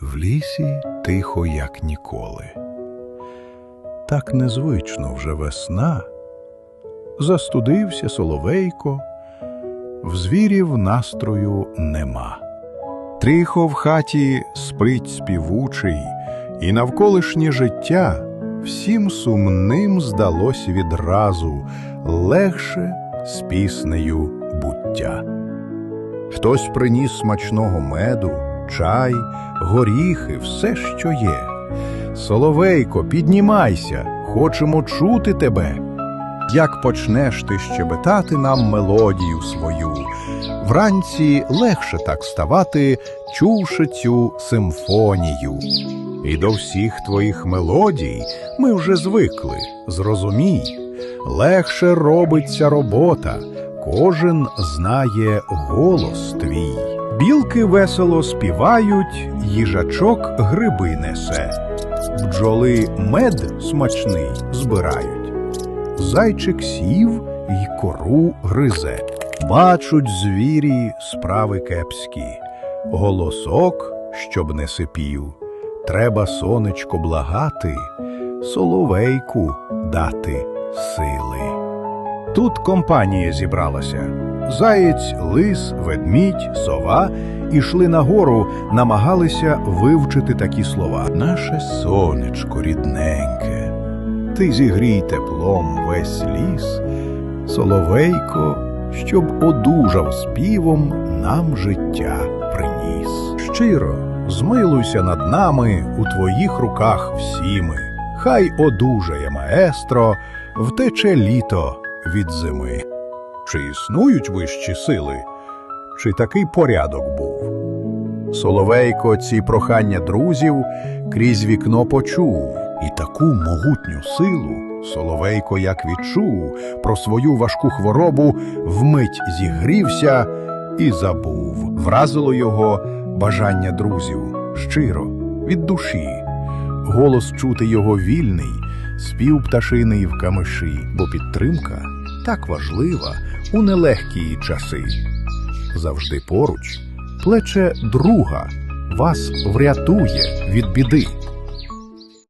В лісі тихо, як ніколи. Так незвично вже весна. Застудився соловейко, в звірів настрою нема. Тихо в хаті спить співучий, і навколишнє життя всім сумним здалось відразу легше з піснею буття. Хтось приніс смачного меду, чай, горіхи, все, що є. Соловейко, піднімайся, хочемо чути тебе. Як почнеш ти щебетати нам мелодію свою, вранці легше так ставати, чувши цю симфонію. І до всіх твоїх мелодій ми вже звикли, зрозумій, легше робиться робота, кожен знає голос твій. Білки весело співають, їжачок гриби несе, бджоли мед смачний збирають. Зайчик сів й кору гризе. Бачуть звірі справи кепські, голосок, щоб не сипів. Треба сонечко благати, соловейку дати сили. Тут компанія зібралася. Заєць, лис, ведмідь, сова ішли нагору, намагалися вивчити такі слова. Наше сонечко рідненьке, ти зігрій теплом весь ліс, соловейко, щоб одужав співом нам життя приніс. Щиро змилуйся над нами, у твоїх руках всі ми. Хай одужає маестро, втече літо від зими. Чи існують вищі сили? Чи такий порядок був? Соловейко ці прохання друзів крізь вікно почув, і таку могутню силу Соловейко як відчув про свою важку хворобу, вмить зігрівся і забув. Вразило його бажання друзів щиро, від душі. Голос чути його вільний, спів пташиний в камиші, бо підтримка так важлива у нелегкі часи. Завжди поруч плече друга вас врятує від біди.